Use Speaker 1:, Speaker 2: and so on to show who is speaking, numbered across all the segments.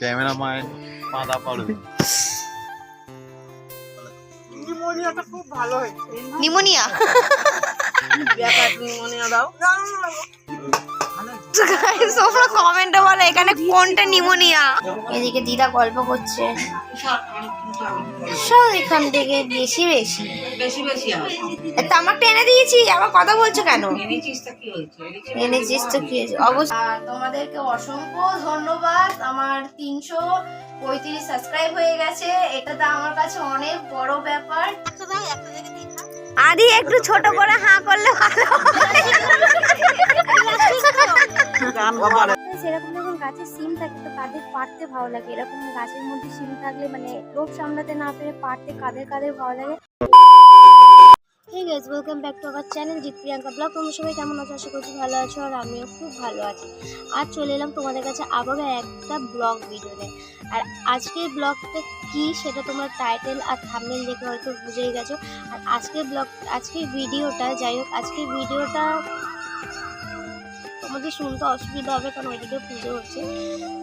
Speaker 1: Cameraman মাদা পালু
Speaker 2: নিউমোনিয়াটা খুব ভালো হয়েছে
Speaker 3: নিমোনিয়া।
Speaker 2: ব্যাপার নিউমোনিয়া দাও
Speaker 3: তোমরা কমেন্টে বলো এখানে কোনটা নিমোনিয়া? এদিকে দিদা গল্প করছে। সব এখান থেকে বেশি বেশি।
Speaker 2: বেশি বেশি
Speaker 3: তামাকটা এনে দিয়েছি আবার কথা বলছো কেন?
Speaker 2: এনেছিস তা কি হয়েছে?
Speaker 3: এনেছিস তো কি হয়েছে? অবশ্যই তোমাদেরকে অসংখ্য ধন্যবাদ আমার তিনশো পঁয়ত্রিশ সাবস্ক্রাইব হয়ে গেছে এটা তো আমার কাছে অনেক বড় ব্যাপার। আদি একটু ছোট করে হাঁ করলে ভালো
Speaker 4: সেরকম যখন গাছের সিম থাকে তো কাদের পারতে ভালো লাগে। এরকম গাছের মধ্যে সিম থাকলে মানে লোভ সামলাতে না পেরে পারতে কাদের কাদের ভালো লাগে। Hey guys welcome back to our channel Jeet Priyanka vlog তোমরা সবাই কেমন আছো? আশা করছি ভালো আছো আর আমিও খুব ভালো আছি। আজ চলে এলাম তোমাদের কাছে আবারও একটা ব্লগ ভিডিওতে আর আজকের ব্লগটা কি সেটা তোমরা টাইটেল আর থাম্বনেল দেখে হয়তো বুঝেই গেছো। আর আজকের ব্লগ আজকের ভিডিওটা যাই হোক, আজকের ভিডিওটা তোমাদের শুনতে অসুবিধা হবে কারণ ওইদিকে পুজো হচ্ছে।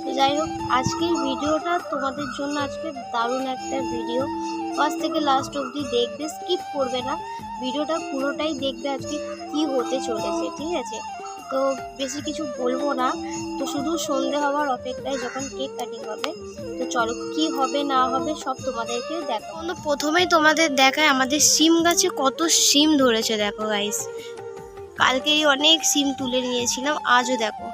Speaker 4: তো যাই হোক, আজকের ভিডিওটা তোমাদের জন্য আজকে দারুণ একটা ভিডিও ফার্স্ট থেকে লাস্ট অবধি দেখবে স্কিপ করবে না। ভিডিওটা পুরোটাই দেখবে আজকে কি হতে চলেছে, ঠিক আছে? তো বেশি কিছু বলব না। তো শুধু সন্ধে হওয়ার অপেক্ষায় যখন কেক কাটিং হবে, তো চলো কি হবে, না হবে সব তোমাদেরকে দেখো
Speaker 3: তো প্রথমেই তোমাদের দেখায় আমাদের সিম গাছে কত সিম ধরেছে, দেখো গাইস কালকেই অনেক সিম তুলে নিয়েছিলাম, আজও দেখো।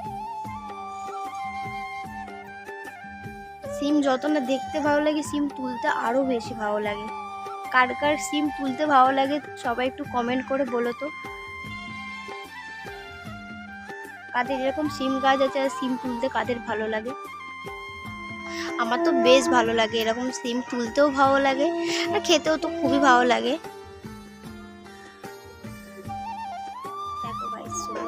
Speaker 3: যত না দেখতে ভালো লাগে, সিম তুলতে আরও বেশি ভালো লাগে। কার কার সিম তুলতে ভালো লাগে, সবাই একটু কমেন্ট করে বলো তো। কাদের এরকম সিম গাছ আছে আর সিম তুলতে কাদের ভালো লাগে? আমার তো বেশ ভালো লাগে, এরকম সিম তুলতেও ভালো লাগে আর খেতেও তো খুবই ভালো লাগে। দেখো চলো।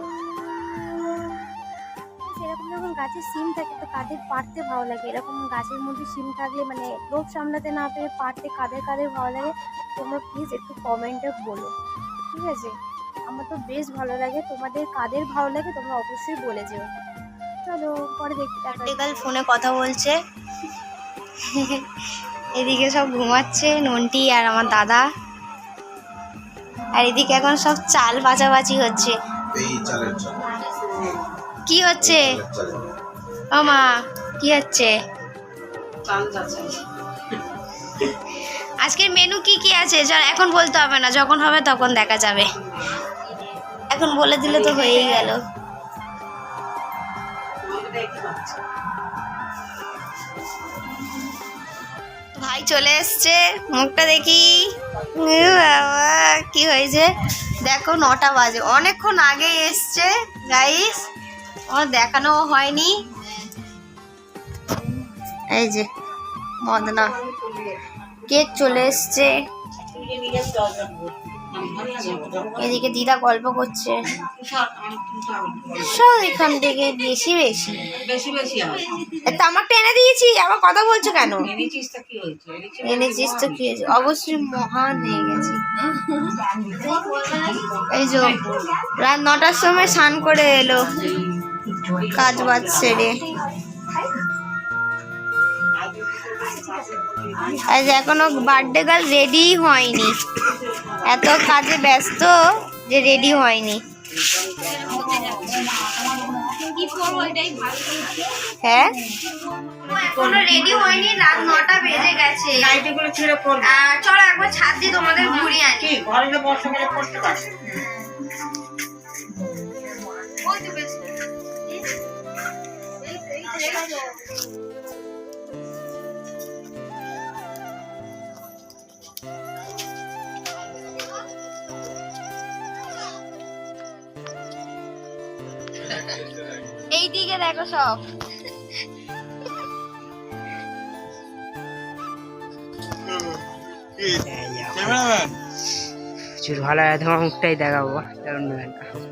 Speaker 4: সেরকম যখন গাছের সিম থাকে কাদের পাড়তে ভালো লাগে। এরকম গাছের মধ্যে সিম থাকলে মানে লোভ সামলাতে না পেরে পাড়তে কাদের কাদের ভালো লাগে তোমরা প্লিজ একটু কমেন্টে বলো। ঠিক আছে? আমার তো বেশ ভালো লাগে। তোমাদের কাদের ভালো লাগে তোমরা অবশ্যই বলে যেও। চলো পরে দেখতে দেখা
Speaker 3: প্র্যাকটিক্যাল ফোনে কথা বলছে। এদিকে সব ঘুমাচ্ছে নন্টি আর আমার দাদা। আর এদিকে এখন সব চাল বাঁচাবাচি হচ্ছে।
Speaker 1: এই
Speaker 3: কি হচ্ছে? মা, কি হচ্ছে? আজকের মেনু কি কি আছে? এখন বলতে হবে না, যখন হবে তখন দেখা যাবে। এখন বলে দিলে তো হয়েই গেল। ভাই চলে এসছে, মুখটা দেখি। বাবা, কি হয়েছে? দেখো, নটা বাজে। অনেকক্ষণ আগে এসছে গাইস আমার দেখানো হয়নি। এই যে মদনা কেক চলে এসছে। এদিকে দিদা গল্প করছে। সব এখান থেকে বেশি বেশি।
Speaker 2: বেশি বেশি হয়
Speaker 3: তামাকটা এনে দিয়েছি আবার কথা বলছো কেন?
Speaker 2: এনেছিস তা কি হয়েছে?
Speaker 3: এনেছিস তো কি হয়েছে? অবশ্যই মহান হয়ে গেছি। এই যে রাত নটার সময় স্নান করে এলো। কাজ বাজ সেরে। আজ এখনও বার্থডে গার্ল রেডি হয়নি। এত কাজে ব্যস্ত যে রেডি হয়নি। হ্যাঁ? কোনো রেডি হয়নি রাত নটা বেজে গেছে।
Speaker 2: নাইটিগুলো ছেড়ে পড়বে
Speaker 3: আহ, চলো একবার ছাদ দিয়ে তোমাদের ঘুরিয়ে আনি।
Speaker 2: ঘরে
Speaker 3: দিকে দেখো সব।
Speaker 1: ক্যামেরাম্যান?
Speaker 5: চুল ভালো তোমার মুখটাই দেখাবো। তেমন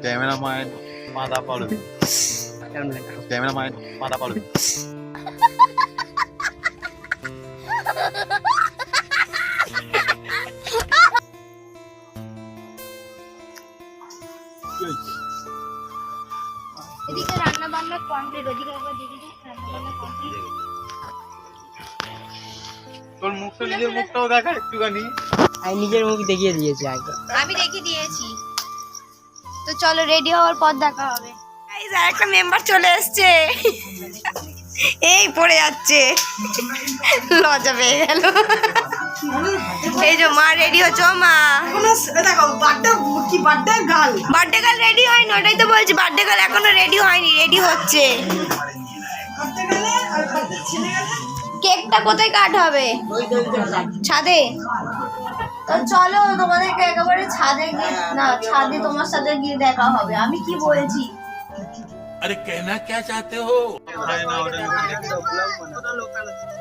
Speaker 1: ক্যামেরাম্যান মাদা পালু
Speaker 5: তেমন নেবেন না
Speaker 1: ক্যামেরাম্যান মাদা
Speaker 4: রান্না কমপ্লিট ওদিকে একবার দেখে কমপ্লিট
Speaker 1: তোর মুখটা নিজের মুখটাও দেখা একটুখানি।
Speaker 5: আমি নিজের মুখ দেখিয়ে দিয়েছি আগে।
Speaker 3: আমি দেখে দিয়েছি। তো চলো রেডি হওয়ার পর দেখা হবে। এই একটা মেম্বার চলে এসছে। এই পড়ে যাচ্ছে। লজ্জা পেয়ে গেল। এই যে মা রেডি হচ্ছে? মা। বার্থডে গার্ল রেডি হয়নি ওটাই তো বলছি বার্থডে গার্ল এখনও রেডি হয়নি রেডি হচ্ছে। কেকটা কোথায় কাট হবে? ছাদে? তো চলো তোমাদেরকে একেবারে ছাদে গিয়ে না ছাদে তোমার সাথে গিয়ে দেখা হবে। আমি কি বলছি?
Speaker 1: আরে কেনা কে চাতে হো হয় না ওটা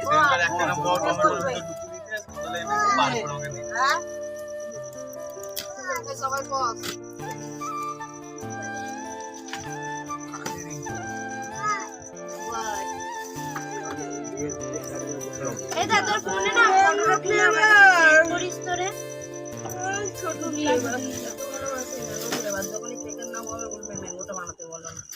Speaker 1: সেন্টার একটা না বড় টমেটো ঢুকিয়ে দিতে তাহলে এনে বার করে ওকে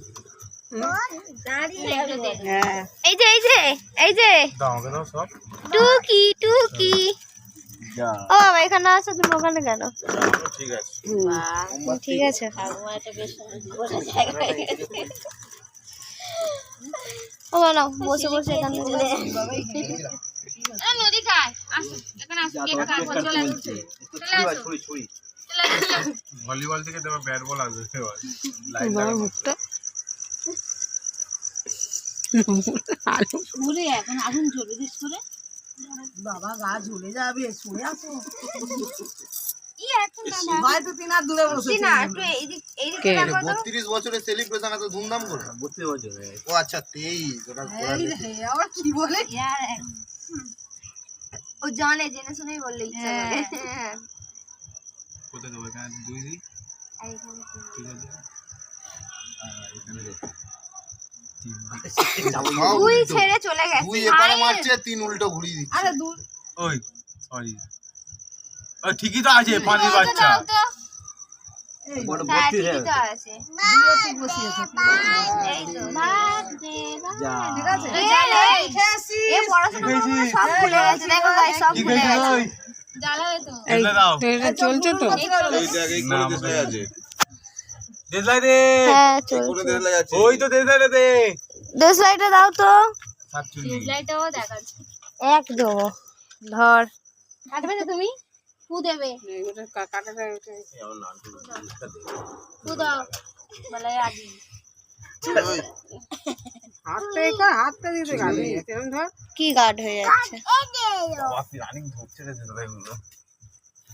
Speaker 3: এই যে এই যে এই যে।
Speaker 1: দাও আমাকে দাও সব।
Speaker 3: টুকি টুকি। ও বাবা এখানে আসো তুমি ওখানে কেন
Speaker 1: ঠিক আছে।
Speaker 3: ঠিক আছে। ও বানাও বসে বসে এখানে
Speaker 1: ভলিবল থেকে তোমার ব্যাট বল আসবে এবার
Speaker 5: বাবা মুখটা
Speaker 4: ঘুরে এখন আগুন জ্বলে দিস করে।
Speaker 2: বাবা গা ঝুলে যাবে শুয়ে আসো
Speaker 6: ধুমধাম করে?
Speaker 1: বত্রিশ বছর
Speaker 6: ও আচ্ছা তেইশ
Speaker 2: কি বলে?
Speaker 3: ও জানে জেনে শুনেই বললে ইচ্ছা হ্যাঁ।
Speaker 1: কোথায় দেবো? এখানে দুই দিই ঠিক আছে। আর এখানে
Speaker 3: দুই
Speaker 6: উল্টো।
Speaker 3: ছেড়ে চলে গেছে
Speaker 6: দুই এপারে মারছে তিন উল্টো ঘুরিয়ে দিচ্ছে।
Speaker 2: আরে দূর
Speaker 1: ওই সরি ও ঠিকই তো আছে পানি বাচ্চা।
Speaker 3: হ্যাঁ
Speaker 5: চলছে তো।
Speaker 1: দেশলাই দে
Speaker 3: হ্যাঁ চলছে।
Speaker 1: ওই তো দেশলাই দে।
Speaker 3: দেশলাইটা দাও তো।
Speaker 1: সাতচল্লিশ।
Speaker 4: লাইটাও দেখাচ্ছে।
Speaker 3: এক দেবো। ধর
Speaker 4: কাটবে তো তুমি ফু দেবে। ফু দাও। বলে আজি
Speaker 5: হাতটা একটু হাতটা দিতে গালি। এরকম ধর।
Speaker 3: কি গার্ড হয়ে যাচ্ছে?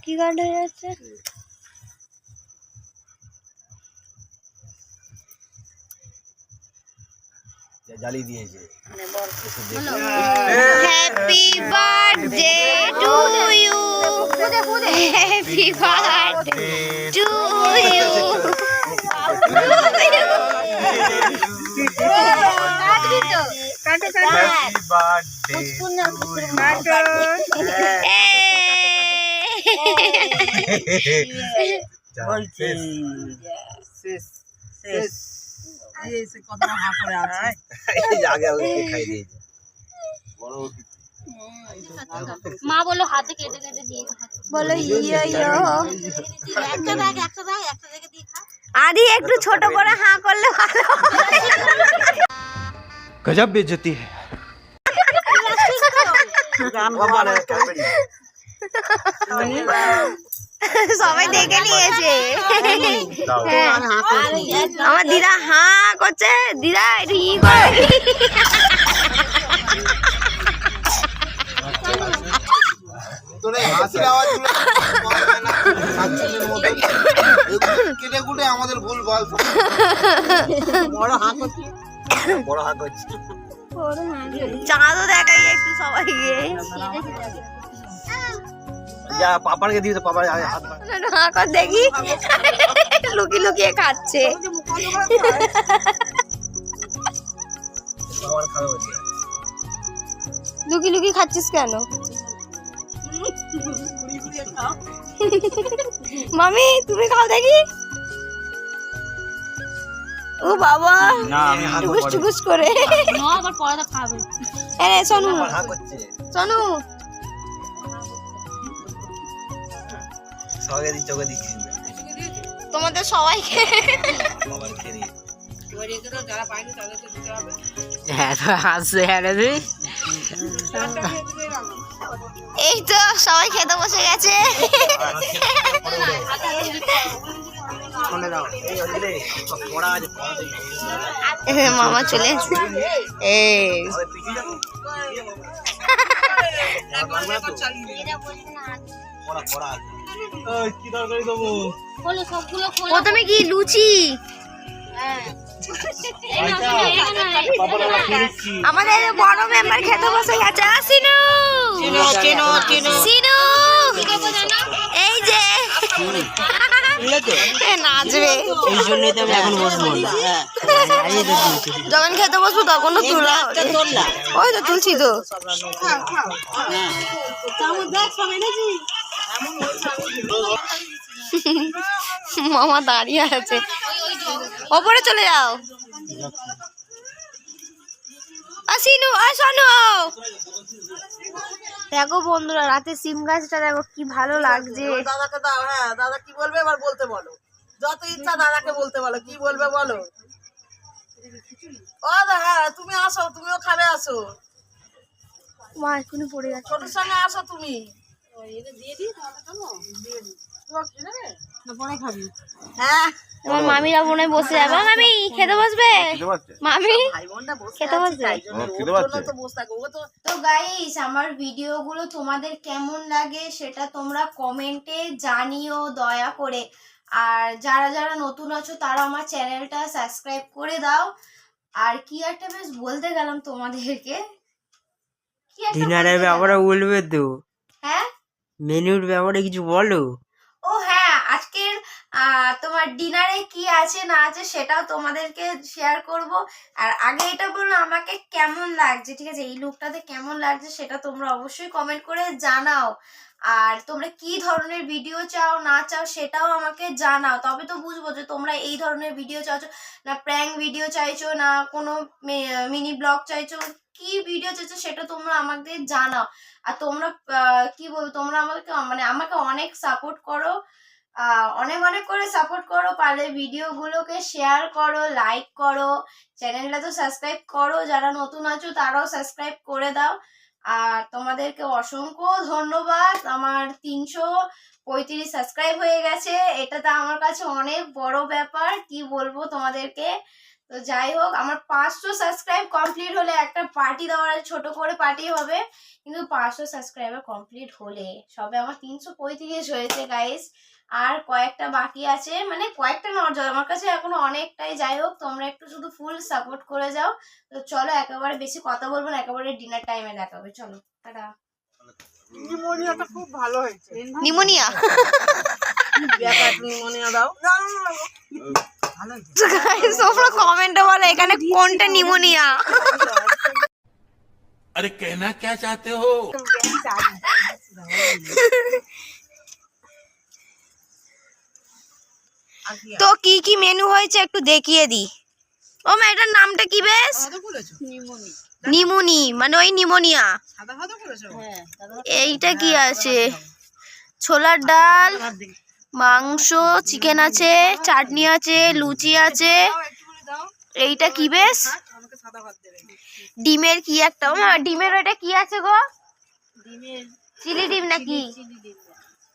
Speaker 3: কি গার্ড হয়ে যাচ্ছে?
Speaker 6: জ্বালিয়ে দিয়েছে।
Speaker 3: Happy birthday to you happy birthday to you
Speaker 1: happy birthday
Speaker 5: শেষ
Speaker 2: শেষ। এই সে কত হা করে আছে
Speaker 6: এই আগে ওকে খাই দিয়ে বড় ওকে
Speaker 4: মা বলো হাতে কেটে কেটে দিয়ে
Speaker 3: বলো ইয়া ইয়া
Speaker 4: একটা ব্যাগ একটা ব্যাগ একটা জায়গা দিয়ে খা
Speaker 3: আদি একটু ছোট করে হা করলে ভালো
Speaker 7: গজব বেজতি है গান বাবা রে
Speaker 3: সবাই দেখে নিয়েছে হ্যাঁ। আমার দিদা হাঁ করছে দিদা ই করে
Speaker 6: কুটে আমাদের ভুল ভালো
Speaker 2: বড় হা করছে
Speaker 6: বড় হাত হচ্ছে
Speaker 3: চাঁদও দেখাই একটু সবাইকে
Speaker 6: যা পাপার হাত
Speaker 3: না কর দেখি। লুকি লুকিয়ে খাচ্ছে। লুকি লুকি খাচ্ছিস কেন? মামি তুমি খাও দেখি। ও বাবা
Speaker 1: না আমি
Speaker 3: টুকুস টুকুস করে।
Speaker 4: আবার পরে খাবে।
Speaker 3: এ সোনু সোনু
Speaker 6: সবাইকে দিচ্ছি ওকে দিচ্ছি।
Speaker 3: তোমাদের সবাইকে?
Speaker 5: হ্যাঁ হ্যাঁ
Speaker 3: এই তো সবাই খেতে বসে গেছে।
Speaker 6: দেখি
Speaker 3: মামা চলে এই।
Speaker 6: পড়া পড়া কি দরকারি দেবো?
Speaker 4: খোলো সবগুলো খোলো।
Speaker 3: প্রথমে কি লুচি? আমাদের বড় মেম্বার খেতে বসে গেছে। সিনু! সিনু! এই যে। নাচবে।
Speaker 5: এই জন্যই তো আমি এখন বসবো না আজই তো দিয়েছি।
Speaker 3: যখন খেতে বসবো তখন তো তুলা ওই তো তুলছি তো। মামা দাঁড়িয়ে আছে। ওপরে চলে যাও। আসিনু আসনো দেখো বন্ধুরা রাতে সিম গাছটা দেখো কি ভালো লাগছে।
Speaker 2: দাদাকে দাও হ্যাঁ দাদা কি বলবে এবার বলতে বলো। যত ইচ্ছা দাদাকে বলতে বলো কি বলবে বলো। ও দা হ্যাঁ তুমি আসো তুমিও খাবে আসো।
Speaker 3: মা এক্ষুনি পড়ে যাচ্ছে।
Speaker 2: ছোটর সঙ্গে আসো তুমি। হ্যাঁ।
Speaker 3: মামিরা মনে বসে যাবে। মামি খেতে বসবে? মামি খেতে বসবে?
Speaker 2: তো
Speaker 3: গাইস আমার ভিডিওগুলো তোমাদের কেমন লাগে সেটা তোমরা কমেন্টে জানিও দয়া করে। আর যারা যারা নতুন আছো তারা আমার চ্যানেলটা সাবস্ক্রাইব করে দাও। আর কি একটা বেশ বলতে গেলাম তোমাদেরকে। কি একটা।
Speaker 5: বলবে তো
Speaker 3: হ্যাঁ?
Speaker 5: মেনুর ব্যাপারে কিছু বলো?
Speaker 3: ও হ্যাঁ আজকের তোমার ডিনারে কি আছে না আছে সেটাও তোমাদেরকে শেয়ার করব। আর আগে এটা বলো, আমাকে কেমন লাগছে? ঠিক আছে, এই লুকটাতে কেমন লাগছে সেটা তোমরা অবশ্যই কমেন্ট করে জানাও। আর তোমরা কি ধরনের ভিডিও চাও, না চাও সেটাও আমাকে জানাও। তবে তো বুঝব যে তোমরা এই ধরনের ভিডিও চাইছো, না প্র্যাঙ্ক ভিডিও চাইছো, না কোনো মিনি ব্লগ চাইছো, কি ভিডিও চাইছো সেটা তোমরা আমাদের জানাও। আর তোমরা কি বলব, তোমরা আমাকে মানে আমাকে অনেক সাপোর্ট করো অনেক অনেক করে সাপোর্ট করো। পারলে ভিডিওগুলোকে শেয়ার করো লাইক করো চ্যানেলটা তো সাবস্ক্রাইব করো। যারা নতুন আছো তারাও সাবস্ক্রাইব করে দাও। আর তোমাদেরকে অসংখ্য ধন্যবাদ। আমার তিনশো পঁয়ত্রিশ সাবস্ক্রাইব হয়ে গেছে। এটা তো আমার কাছে অনেক বড় ব্যাপার। কি বলব তোমাদেরকে? তো যাই হোক আমার পাঁচশো সাবস্ক্রাইব কমপ্লিট হলে একটা পার্টি দেওয়ার আছে, ছোটো করে পার্টি হবে। কিন্তু পাঁচশো সাবস্ক্রাইবার কমপ্লিট হলে সবে আমার তিনশো পঁয়ত্রিশ হয়েছে গাইস আর কয়েকটা বাকি আছে মানে কয়েকটা না অর্জন আমার কাছে এখনও অনেকটাই। যাই হোক তোমরা একটু শুধু ফুল সাপোর্ট করে যাও। তো চলো একেবারে বেশি কথা বলব না একেবারে ডিনার টাইমে দেখাবে। চলো টাটা।
Speaker 2: নিউমোনিয়াটা খুব ভালো হয়েছে।
Speaker 3: নিমোনিয়া। এখানে কোনটা নিমোনিয়া?
Speaker 7: আরে কেনা কে চাতে হো
Speaker 3: তো কি কি মেনু হয়েছে একটু দেখিয়ে দি। ও মা এটার নামটা কি বেশ? নিমুনি। মানে ওই নিমোনিয়া। এইটা কি আছে? ছোলার ডাল। মাংস চিকেন আছে, চাটনি আছে, লুচি আছে। এইটা কি বেশ? ডিমের কি একটা? ডিমের ওটা কি আছে গো? চিলি ডিম নাকি?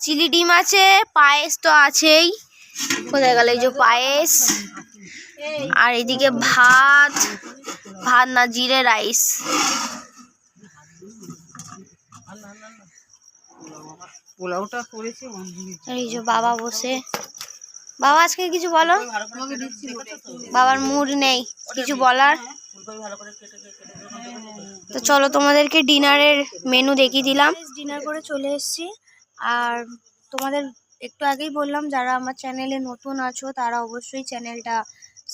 Speaker 3: চিলি ডিম আছে, পায়েস তো আছেই। কোথায় গেল এই যে পায়েস? আর এদিকে ভাত ভাত না, জিরে রাইস।
Speaker 2: পোলাওটা করেছি
Speaker 3: আর এই যে বাবা বসে। বাবা আজকে কিছু বলো? বাবার মুড নেই কিছু বলার? তো চলো তোমাদেরকে ডিনারের মেনু দেখিয়ে দিলাম। ডিনার করে চলে এসেছি। আর তোমাদের একটু আগেই বললাম যারা আমার চ্যানেলে নতুন আছো তারা অবশ্যই চ্যানেলটা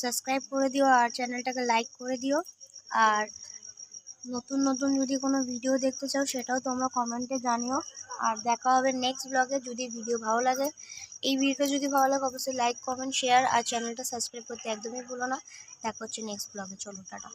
Speaker 3: সাবস্ক্রাইব করে দিও আর চ্যানেলটাকে লাইক করে দিও। আর নতুন নতুন যদি কোনো ভিডিও দেখতে চাও, সেটাও তোমরা কমেন্টে জানিও। আর দেখা হবে নেক্সট ব্লগে যদি ভিডিও ভালো লাগে। এই ভিডিওটা যদি ভালো লাগে, অবশ্যই লাইক কমেন্ট শেয়ার আর চ্যানেলটা সাবস্ক্রাইব করতে একদমই ভুলো না। দেখা হচ্ছে নেক্সট ব্লগে চলো, টাটা।